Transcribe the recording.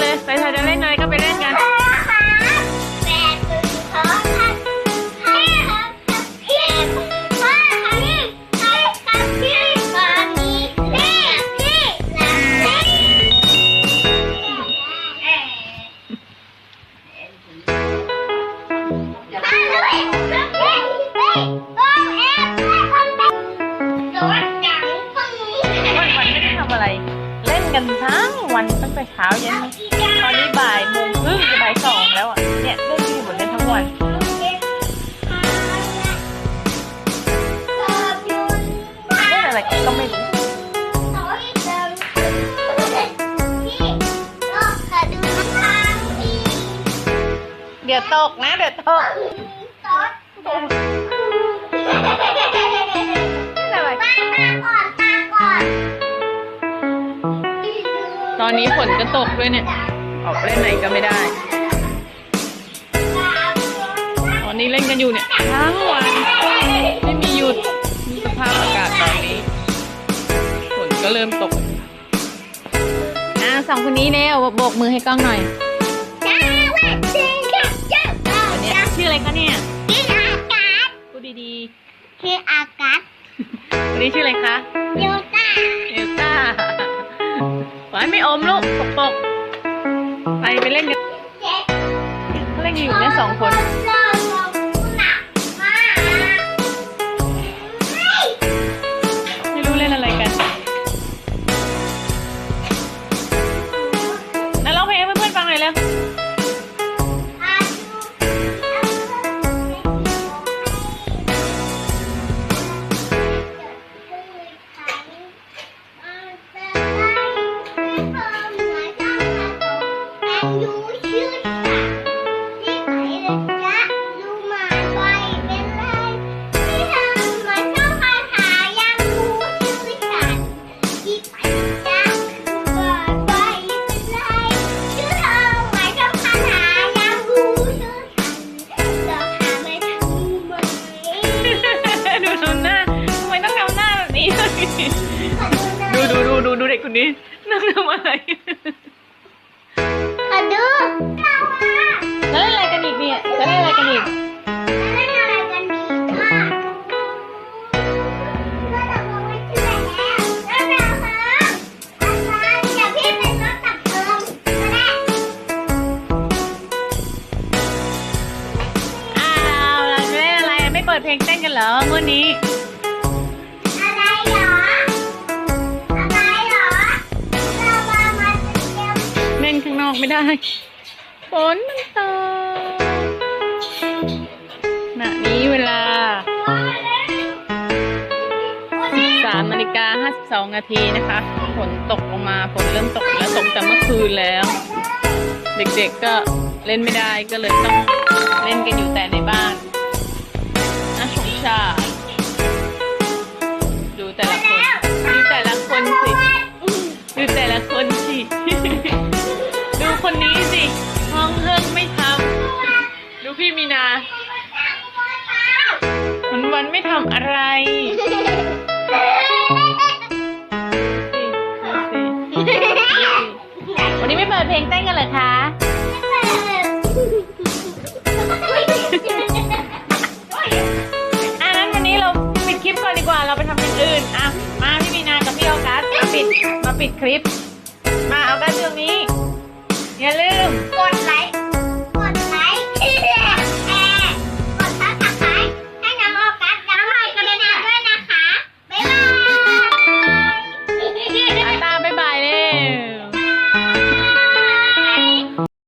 เลยไปถ่ายจะเล่นอะไร กันทั้งวันตั้งแต่เช้าเย็นตอนนี้บ่ายโมงครึ่งจะบ่ายสองแล้วอะ เนี่ยเล่นอยู่หมดเล่นทั้งวันเล่นอะไรกันก็ไม่รู้เดี๋ยวตกนะ เดี๋ยวตก อนนี้ฝนก็ตกด้วยเนี่ย ออกไปเล่นไหนก็ไม่ได้ ตอนนี้เล่นกันอยู่เนี่ยทั้งวันไม่มีหยุดมีสภาพอากาศตอนนี้ ฝนก็เริ่มตก อะสองคนนี้เร็วโบกมือให้กล้องหน่อยวันนี้ชื่ออะไรคะเนี่ยพูดดีคืออากาศๆวันนี้ชื่ออะไรคะ ไว้ไม่อมลูกปกปกไปไปเล่นกันเจ็ดเขาเล่นกันอยู่เนี่ยสองคน ไม่รู้เล่นอะไรกันแล้วร้องเพลงให้เพื่อนๆฟังหน่อยเร็ว ดูทำหน้าทำไมต้องทำหน้าแบบนี้ดูดูดูดูดูเด็กคนนี้นั่งทำอะไร ขอดูเราอะแล้วเล่นอะไรกันอีกเนี่ยจะเล่นอะไรกันอีกเล่นอะไรกันดีว่าก็จะบอกว่าชื่ออะไรแล้วแล้วเราอะไรอย่าพี่เป็นรถตัดเติมก็ได้อ้าวเราจะเล่นอะไรไม่เปิดเพลงเต้นกันเหรอวันนี้ ล่นข้างนอกไม่ได้ฝนมันตกณนี้เวลา 13นาฬิกา52นาทีนะคะ ฝนตกลงมา ฝนเริ่มตกแล้วตกแต่เมื่อคืนแล้ว เด็กๆก็เล่นไม่ได้ก็เลยต้องเล่นกันอยู่แต่ในบ้านน่าสงสาร ห้องเฮิงไม่ทำดูพี่มีนา วันวันไม่ทำอะไรวันนี้ไม่เปิดเพลงเต้นกันเหรอคะอะงั้นวันนี้เราปิดคลิปก่อนดีกว่า เราไปทำอย่างอื่น อะ มาพี่มีนากับพี่ออกัสมาปิด มาปิดคลิป มาเอากัสตรงนี้